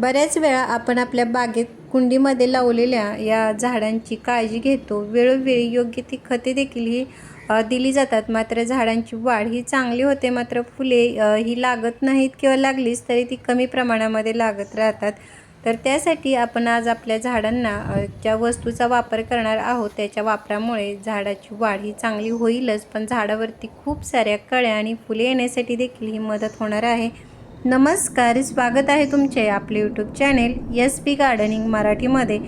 बऱ्याच वेळा आपण आपल्या बागेत कुंडीमध्ये लावलेल्या या झाडांची काळजी घेतो. वेळोवेळी योग्य ती खते देखील ही दिली जातात. मात्र झाडांची वाढ ही चांगली होते. मात्र फुले ही लागत नाहीत किंवा लागलीच तरी ती कमी प्रमाणामध्ये लागत राहतात. तर त्यासाठी आपण आज आपल्या झाडांना ज्या वस्तूचा वापर करणार आहोत त्याच्या वापरामुळे झाडाची वाढ ही चांगली होईलच. पण झाडावरती खूप साऱ्या कळ्या आणि फुले येण्यासाठी देखील ही मदत होणार आहे. नमस्कार स्वागत आहे तुमचे आपले YouTube channel S P gardening मराठीमध्ये.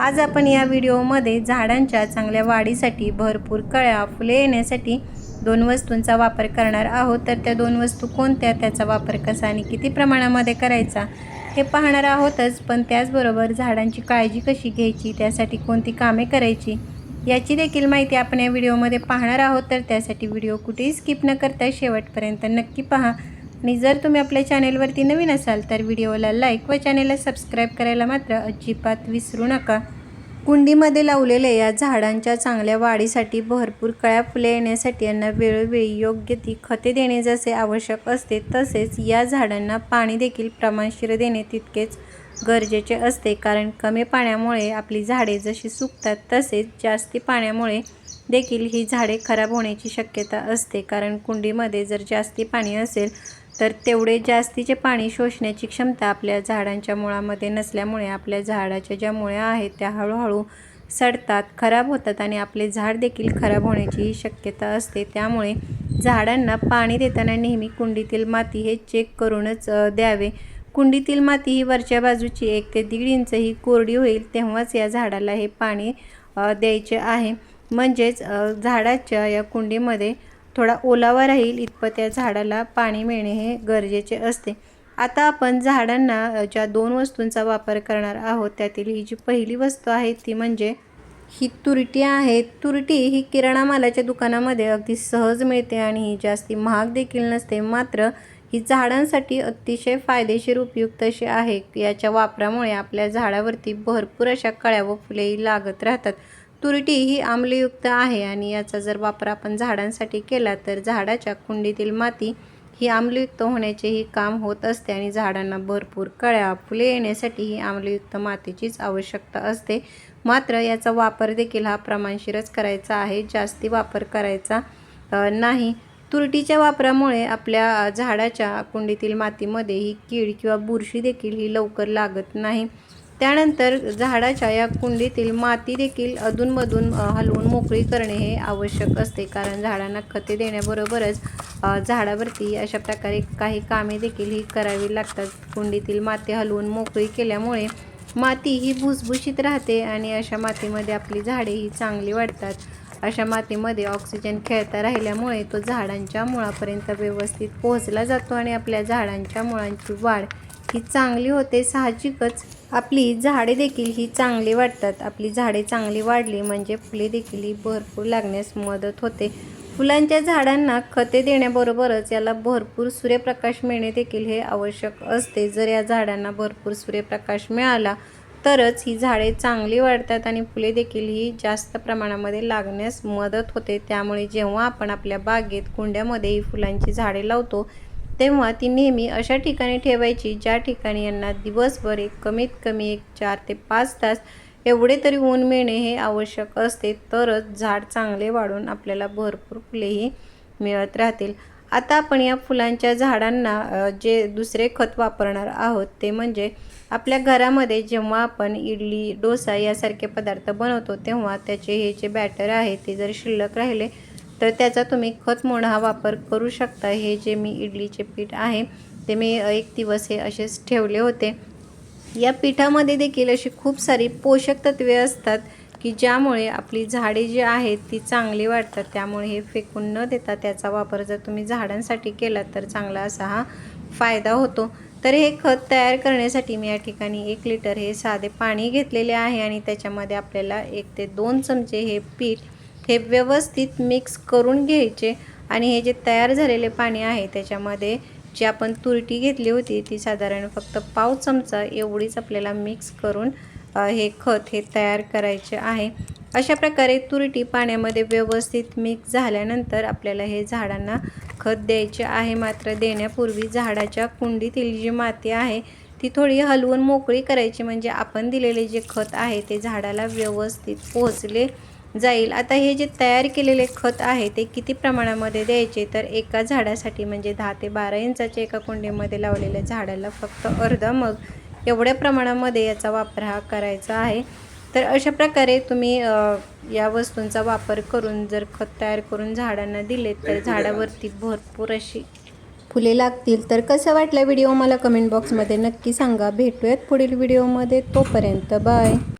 आज आपण या व्हिडिओमध्ये झाडांच्या चांगल्या वाढीसाठी भरपूर कळ्या फुले येण्यासाठी दोन वस्तूंचा वापर करणार आहोत. तर त्या दोन वस्तू कोणत्या? त्याचा वापर कसा आणि किती प्रमाणामध्ये करायचा? हे पाहणार आहोतच पण त्याचबरोबर झाडांची काळजी कशी घ्यायची? त्यासाठी कोणती कामे करायची? याची देखील माहिती आपण या व्हिडिओमध्ये पाहणार आहोत. तर त्यासाठी व्हिडिओ कुठेही स्किप न करता शेवटपर्यंत नक्की पहा. आणि जर तुम्ही आपल्या चॅनेलवरती नवीन असाल तर व्हिडिओला लाईक व चॅनेलला सबस्क्राईब करायला मात्र अजिबात विसरू नका. कुंडीमध्ये लावलेल्या या झाडांच्या चांगल्या वाढीसाठी भरपूर कळ्या फुले येण्यासाठी यांना वेळोवेळी योग्य ती खते देणे जसे आवश्यक असते तसेच या झाडांना पाणी देखील प्रमाणशीर देणे तितकेच गरजेचे असते. कारण कमी पाण्यामुळे आपली झाडे जशी सुकतात तसेच जास्ती पाण्यामुळे देखील ही झाडे खराब होण्याची शक्यता असते. कारण कुंडीमध्ये जर जास्ती पाणी असेल तर तेवढे जास्तीचे पाणी शोषण्याची क्षमता आपल्या झाडांच्या मुळामध्ये नसल्यामुळे आपल्या झाडाच्या ज्या मुळ्या आहेत त्या हळूहळू सडतात खराब होतात आणि आपले झाड देखील खराब होण्याचीही शक्यता असते. त्यामुळे झाडांना पाणी देताना नेहमी कुंडीतील माती हे चेक करूनच द्यावे. कुंडीतील माती ही वरच्या बाजूची एक ते दीड इंच ही कोरडी होईल तेव्हाच या झाडाला हे पाणी द्यायचे आहे. म्हणजेच झाडाच्या या कुंडीमध्ये थोडा ओलावा राहील इतपत त्या झाडाला पाणी मिळणे हे गरजेचे असते. आता आपण झाडांना ज्या दोन वस्तूंचा वापर करणार आहोत त्यातील ही जी पहिली वस्तू आहे ती म्हणजे ही तुरटी आहे. तुरटी ही किराणा मालाच्या दुकानामध्ये अगदी सहज मिळते आणि ही जास्ती महाग देखील नसते. मात्र ही झाडांसाठी अतिशय फायदेशीर उपयुक्त अशी आहे. याच्या वापरामुळे आपल्या झाडावरती भरपूर अशा कळ्या व फुलेही लागत राहतात. तुरटी ही आम्लयुक्त आहे आणि याचा जर वापर आपण झाडांसाठी केला तर झाडाच्या कुंडीतील माती ही आम्लयुक्त होण्याचेही काम होत असते आणि झाडांना भरपूर कळ्या फुले येण्यासाठी ही आम्लयुक्त मातीचीच आवश्यकता असते. मात्र याचा वापर देखील हा प्रमाणशीरच करायचा आहे. जास्ती वापर करायचा नाही. तुरटीच्या वापरामुळे आपल्या झाडाच्या कुंडीतील मातीमध्ये ही कीड किंवा बुरशी देखील ही लवकर लागत नाही. त्यानंतर झाडाच्या या कुंडीतील माती देखील अधूनमधून हलवून मोकळी करणे हे आवश्यक असते. कारण झाडांना खते देण्याबरोबरच झाडावरती अशा प्रकारे काही कामे देखील ही करावी लागतात. कुंडीतील माती हलवून मोकळी केल्यामुळे माती ही भुसभुशीत राहते आणि अशा मातीमध्ये आपली झाडे ही चांगली वाढतात. अशा मातीमध्ये ऑक्सिजन खेळता राहिल्यामुळे तो झाडांच्या मुळापर्यंत व्यवस्थित पोहोचला जातो आणि आपल्या झाडांच्या मुळांची वाढ ही चांगली होते साहजिकच. आपली झाडे देखील ही चांगली वाटतात. आपली झाडे चांगली वाढली म्हणजे फुले देखील ही भरपूर लागण्यास मदत होते. फुलांच्या झाडांना खते देण्याबरोबरच याला भरपूर सूर्यप्रकाश मिळणे देखील हे आवश्यक असते. जर या झाडांना भरपूर सूर्यप्रकाश मिळाला तरच ही झाडे चांगली वाढतात आणि फुले देखील ही जास्त प्रमाणामध्ये लागण्यास मदत होते. त्यामुळे जेव्हा आपण आपल्या बागेत कुंड्यामध्ये ही फुलांची झाडे लावतो तेव्हा ती नेहमी अशा ठिकाणी ठेवायची ज्या ठिकाणी यांना दिवसभर एक कमीत कमी एक चार ते पाच तास एवढे तरी ऊन मिळणे हे आवश्यक असते तरच झाड चांगले वाढून आपल्याला भरपूर फुलेही मिळत राहतील. आता आपण या फुलांच्या झाडांना जे दुसरे खत वापरणार आहोत ते म्हणजे आपल्या घरामध्ये जेव्हा आपण इडली डोसा यासारखे पदार्थ बनवतो तेव्हा त्याचे हे जे बॅटर आहे ते जर शिल्लक राहिले तर त्याचा तुम्ही खत म्हणून हा वापर करू शकता. हे जे मी इडलीचे पीठ आहे ते मी एक दिवस हे असेच ठेवले होते. या पिठामध्ये देखील अशी खूप सारी पोषक तत्वे असतात की ज्यामुळे आपली झाडे जी आहेत ती चांगली वाढतात. त्यामुळे हे फेकून न देता त्याचा वापर जर तुम्ही झाडांसाठी केला तर चांगला असा हा फायदा होतो. तर हे खत तयार करण्यासाठी मी या ठिकाणी एक लिटर हे साधे पाणी घेतलेले आहे आणि त्याच्यामध्ये आपल्याला एक ते दोन चमचे हे पीठ हे व्यवस्थित मिक्स करून घ्यायचे. आणि हे जे तयार झालेले पाणी आहे त्याच्यामध्ये जी आपण तुरटी घेतली होती ती साधारण फक्त पाव चमचा एवढीच आपल्याला मिक्स करून हे खत हे तयार करायचे आहे. अशा प्रकारे तुरटी पाण्यामध्ये व्यवस्थित मिक्स झाल्यानंतर आपल्याला हे झाडांना खत द्यायचे आहे. मात्र देण्यापूर्वी झाडाच्या कुंडीतील जी माती आहे ती थोडी हलवून मोकळी करायची. म्हणजे आपण दिलेले जे खत आहे ते झाडाला व्यवस्थित पोहोचले जाईल. आता हे जे तयार केलेले खत आहे ते किती प्रमाणामध्ये द्यायचे? तर एका झाडासाठी म्हणजे दहा ते बारा इंचाच्या एका कुंडीमध्ये लावलेल्या झाडाला फक्त अर्धा मग एवढ्या प्रमाणामध्ये याचा वापर हा करायचा आहे. तर अशा प्रकारे तुम्ही या वस्तूंचा वापर करून जर खत तयार करून झाडांना दिले तर झाडावरती भरपूर अशी फुले लागतील. तर कसं वाटलं व्हिडिओ? मला कमेंट बॉक्समध्ये नक्की सांगा. भेटूयात पुढील व्हिडिओमध्ये. तोपर्यंत बाय.